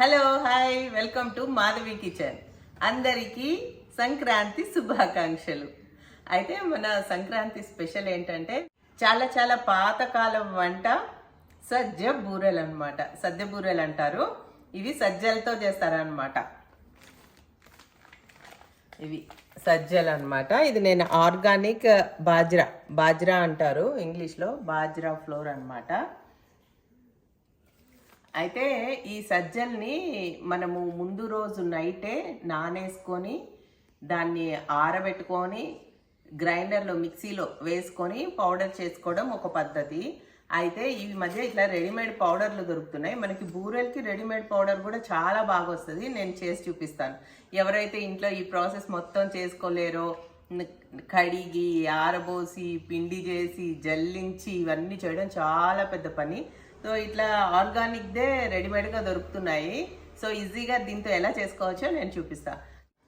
Hello hi welcome to Madhavi kitchen. అందరికీ సంక్రాంతి శుభాకాంక్షలు. అయితే మన సంక్రాంతి స్పెషల్ ఏంటంటే చాలా చాలా పాతకాలం వంట సజ్జ బూరెలు అనమాట సజ్జ బూరెలు అంటారు. ఇవి సజ్జలతో చేస్తారనమాట ఇవి సజ్జలు అనమాట ఇది నేను ఆర్గానిక్ బాజ్రా. బాజ్రా అంటారు ఇంగ్లీష్లో. బాజ్రా ఫ్లోర్ అనమాట అయితే ఈ సజ్జల్ని మనము ముందు రోజు నైటే నానేసుకొని దాన్ని ఆరబెట్టుకొని గ్రైండర్లో మిక్సీలో వేసుకొని పౌడర్ చేసుకోవడం ఒక పద్ధతి. అయితే ఈ మధ్య ఇట్లా రెడీమేడ్ పౌడర్లు దొరుకుతున్నాయి. మనకి బూరెలకి రెడీమేడ్ పౌడర్ కూడా చాలా బాగా వస్తుంది నేను చేసి చూపిస్తాను. ఎవరైతే ఇంట్లో ఈ ప్రాసెస్ మొత్తం చేసుకోలేరో కడిగి ఆరబోసి పిండి చేసి జల్లించి ఇవన్నీ చేయడం చాలా పెద్ద పని. సో ఇట్లా ఆర్గానిక్దే రెడీమేడ్గా దొరుకుతున్నాయి. సో ఈజీగా దీంతో ఎలా చేసుకోవచ్చో నేను చూపిస్తా.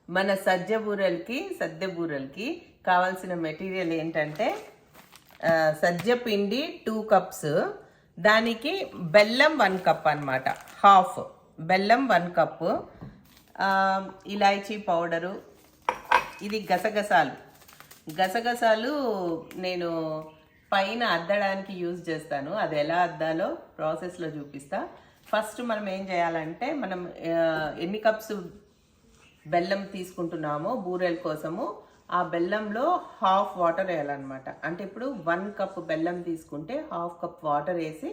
మన సజ్జ బూరెలకి సద్దె బూరెలకి కావాల్సిన మెటీరియల్ ఏంటంటే సజ్జ పిండి టూ కప్స్ దానికి బెల్లం వన్ కప్ అన్నమాట హాఫ్ బెల్లం వన్ కప్ ఇలాచీ పౌడరు. ఇది గసగసాలు. గసగసాలు నేను పైన అద్దడానికి యూజ్ చేస్తాను. అది ఎలా అద్దాలో ప్రాసెస్లో చూపిస్తా. ఫస్ట్ మనం ఏం చేయాలంటే మనం ఎన్ని కప్స్ బెల్లం తీసుకుంటున్నామో బూరెల కోసము ఆ బెల్లంలో హాఫ్ వాటర్ వేయాలన్నమాట. అంటే ఇప్పుడు వన్ కప్ బెల్లం తీసుకుంటే హాఫ్ కప్ వాటర్ వేసి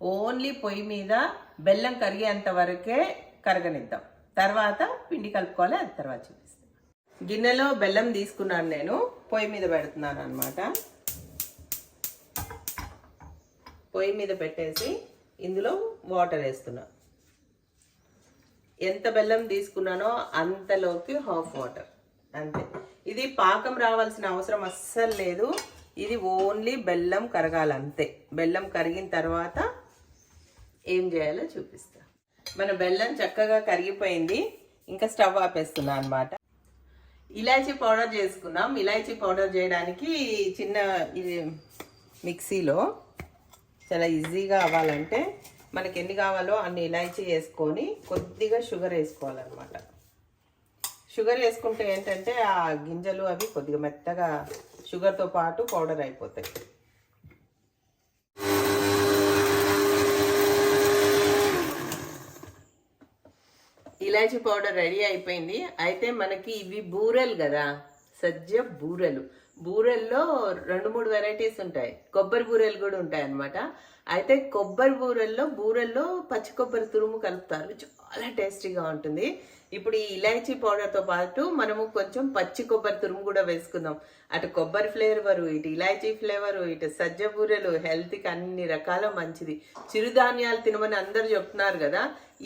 ఓన్లీ పొయ్యి మీద బెల్లం కరిగేంత వరకే కరగనిద్దాం. తర్వాత పిండి కలుపుకోవాలి అది తర్వాత చూపిస్తాం. గిన్నెలో బెల్లం తీసుకున్నాను నేను పొయ్యి మీద పెడుతున్నాను అనమాట పొయ్యి మీద పెట్టేసి ఇందులో వాటర్ వేస్తున్నా. ఎంత బెల్లం తీసుకున్నానో అంతలోకి హాఫ్ వాటర్. అంతే. ఇది పాకం రావాల్సిన అవసరం అస్సలు లేదు. ఇది ఓన్లీ బెల్లం కరగాలి అంతే. బెల్లం కరిగిన తర్వాత ఏం చేయాలో చూపిస్తా. మన బెల్లం చక్కగా కరిగిపోయింది. ఇంకా స్టవ్ ఆపేస్తున్నా అనమాట ఇలాచీ పౌడర్ చేసుకున్నాం. ఇలాచీ పౌడర్ చేయడానికి చిన్న ఇది మిక్సీలో చాలా ఈజీగా అవ్వాలంటే మనకి ఎన్ని కావాలో అన్ని ఇలాచీ వేసుకొని కొద్దిగా షుగర్ వేసుకోవాలన్నమాట. షుగర్ వేసుకుంటే ఏంటంటే ఆ గింజలు అవి కొద్దిగా మెత్తగా షుగర్తో పాటు పౌడర్ అయిపోతాయి. ఇలాచీ పౌడర్ రెడీ అయిపోయింది. అయితే మనకి ఇవి బూరెలు కదా సజ్జ బూరెలు. బూరెల్లో రెండు మూడు వెరైటీస్ ఉంటాయి. కొబ్బరి బూరెలు కూడా ఉంటాయి అనమాట అయితే కొబ్బరి బూరెల్లో బూరెల్లో పచ్చి కొబ్బరి తురుము కలుపుతారు. చాలా టేస్టీగా ఉంటుంది. ఇప్పుడు ఈ ఇలాచీ పౌడర్తో పాటు మనము కొంచెం పచ్చి కొబ్బరి తురుము కూడా వేసుకుందాం. అటు కొబ్బరి ఫ్లేవర్ ఇటు ఇలాచీ ఫ్లేవర్ ఇటు సజ్జ బూరెలు హెల్త్కి అన్ని రకాల మంచిది. చిరుధాన్యాలు తినమని అందరు చెప్తున్నారు కదా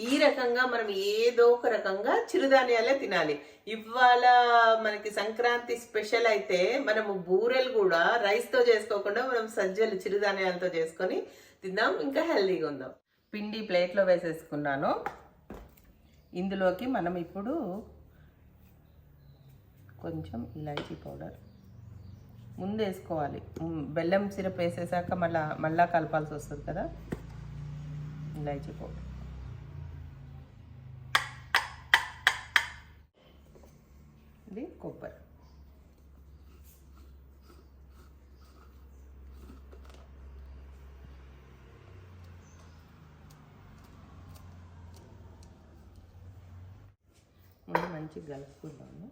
ఈ రకంగా మనం ఏదో ఒక రకంగా చిరుధాన్యాలే తినాలి. ఇవాళ మనకి సంక్రాంతి స్పెషల్ అయితే మనము బూరెలు కూడా రైస్తో చేసుకోకుండా మనం సజ్జలు చిరుధాన్యాలతో చేసుకొని తిందాం ఇంకా హెల్దీగా ఉందాం. పిండి ప్లేట్లో వేసేసుకున్నాను. ఇందులోకి మనం ఇప్పుడు కొంచెం ఇలాచీ పౌడర్ ముందు వేసుకోవాలి బెల్లం సిరప్ వేసేసాక మళ్ళా మళ్ళా కలపాల్సి వస్తుంది కదా? ఇలాచీ పౌడర్. ఇది కొబ్బరి. ముందు మంచిగా కలుపుకుందాము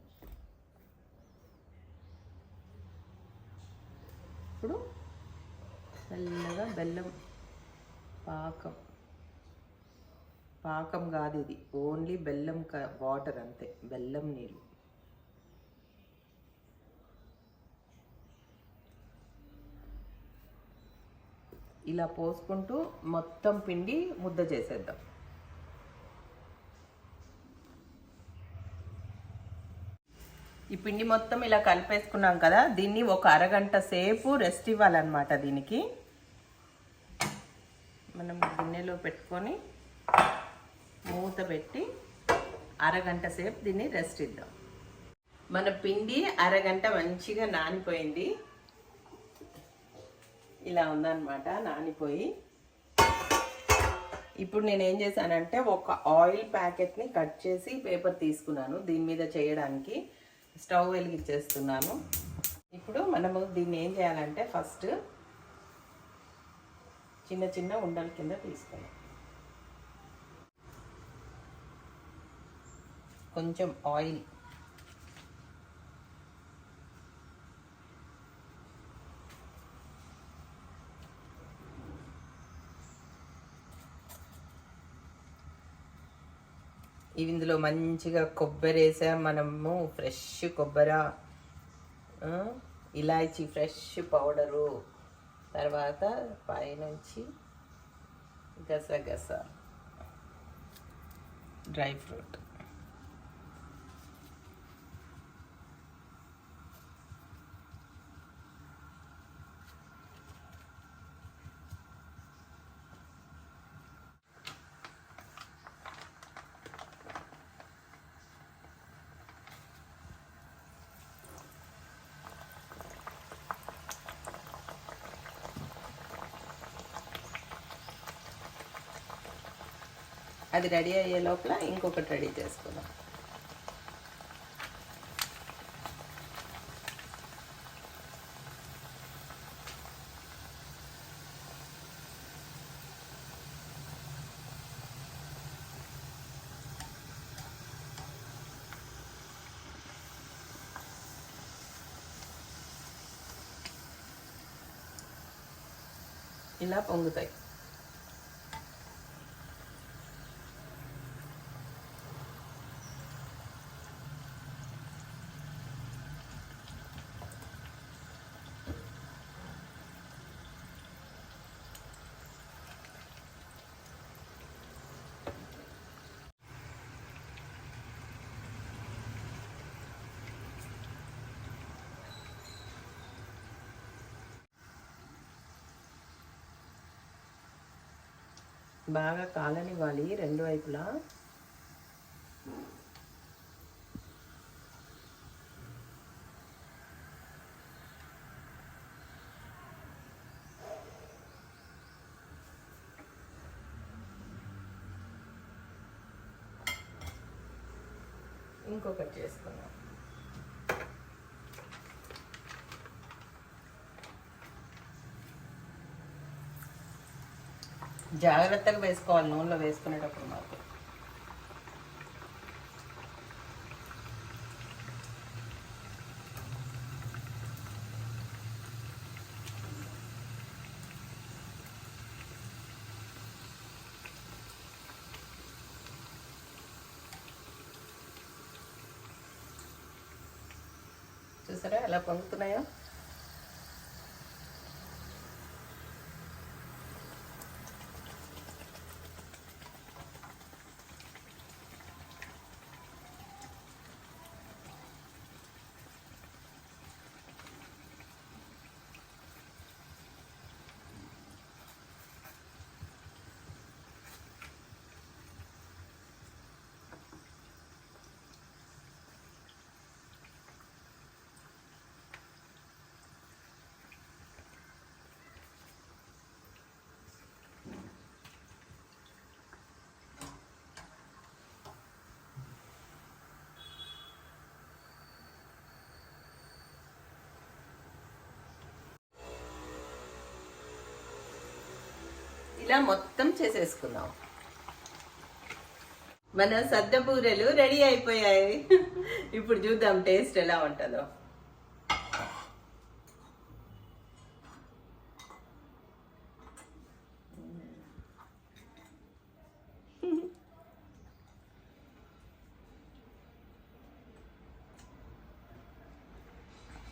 ఇప్పుడు తెల్లగా బెల్లం పాకం. పాకం కాదు ఇది. ఓన్లీ బెల్లం క- వాటర్ అంతే. బెల్లం నీళ్ళు. ఇలా పోసుకుంటూ మొత్తం పిండి ముద్ద చేసేద్దాం. ఈ పిండి మొత్తం ఇలా కలిపేసుకున్నాం కదా దీన్ని ఒక అరగంట సేపు రెస్ట్ ఇవ్వాలన్నమాట దీనికి. మనం గిన్నెలో పెట్టుకొని మూత పెట్టి అరగంట సేపు దీన్ని రెస్ట్ ఇద్దాం. మన పిండి అరగంట మంచిగా నానిపోయింది. ఇలా ఉందన్నమాట నానిపోయి. ఇప్పుడు నేను ఏం చేశానంటే ఒక ఆయిల్ ప్యాకెట్ని కట్ చేసి పేపర్ తీసుకున్నాను దీని మీద చేయడానికి. స్టవ్ వెలిగించేస్తున్నాను. ఇప్పుడు మనము దీన్ని ఏం చేయాలంటే ఫస్ట్ చిన్న చిన్న ఉండల కింద తీసుకున్నాం కొంచెం ఆయిల్ ఇవి ఇందులో మంచిగా కొబ్బరి వేసా మనము ఫ్రెష్ కొబ్బరి ఇలాచి ఫ్రెష్ పౌడరు. తర్వాత పైనుంచి గసగస డ్రై ఫ్రూట్. అది రెడీ అయ్యే లోపల ఇంకొకటి రెడీ చేసుకుందాం. ఇలా పొంగుతాయి. బాగా కాలనివ్వాలి రెండు వైపులా. ఇంకొకటి చేసుకుందాం. జాగ్రత్తగా వేసుకోవాలి నూనెలో వేసుకునేటప్పుడు మాకు చూసారా ఎలా పొంగుతున్నాయో? ఇట్లా మొత్తం చేసేసుకుందాం మన సద్ద బూరెలు రెడీ అయిపోయాయి. ఇప్పుడు చూద్దాం టేస్ట్ ఎలా ఉంటుందో.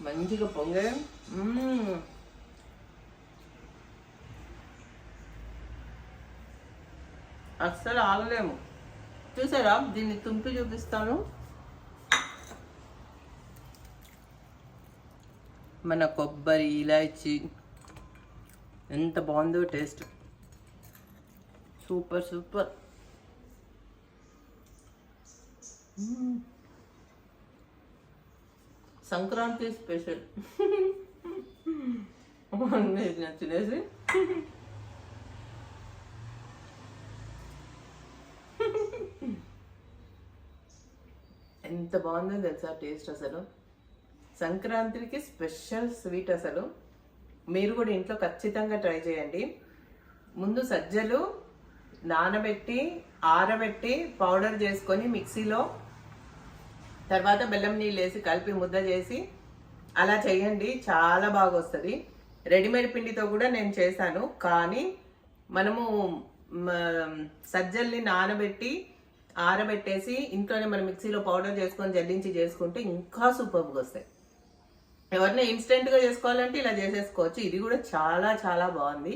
మంచిగా పొంగ అస్సలు ఆగలేము. చూసారా? దీన్ని తుంపి చూపిస్తాను. మన కొబ్బరి ఇలాచి ఎంత బాగుందో taste. Super super. Sankranti special. నచ్చినేసి ఎంత బాగుందో తెలుసా టేస్ట్ అసలు? సంక్రాంతికి స్పెషల్ స్వీట్ అసలు. మీరు కూడా ఇంట్లో ఖచ్చితంగా ట్రై చేయండి. ముందు సజ్జలు నానబెట్టి ఆరబెట్టి పౌడర్ చేసుకొని మిక్సీలో తర్వాత బెల్లం నీళ్ళు వేసి కలిపి ముద్ద చేసి అలా చేయండి. చాలా బాగా వస్తుంది రెడీమేడ్ పిండితో కూడా నేను చేశాను. కానీ మనము సజ్జల్ని నానబెట్టి ఆరబెట్టేసి ఇంట్లోనే మనం మిక్సీలో పౌడర్ చేసుకొని జల్లించి చేసుకుంటే ఇంకా సూపర్గా వస్తాయి. ఎవరైనా ఇన్స్టెంట్గా చేసుకోవాలంటే ఇలా చేసేసుకోవచ్చు. ఇది కూడా చాలా చాలా బాగుంది.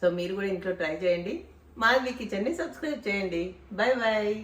సో మీరు కూడా ఇంట్లో ట్రై చేయండి. మాధవి కిచెన్ని సబ్స్క్రైబ్ చేయండి. Bye bye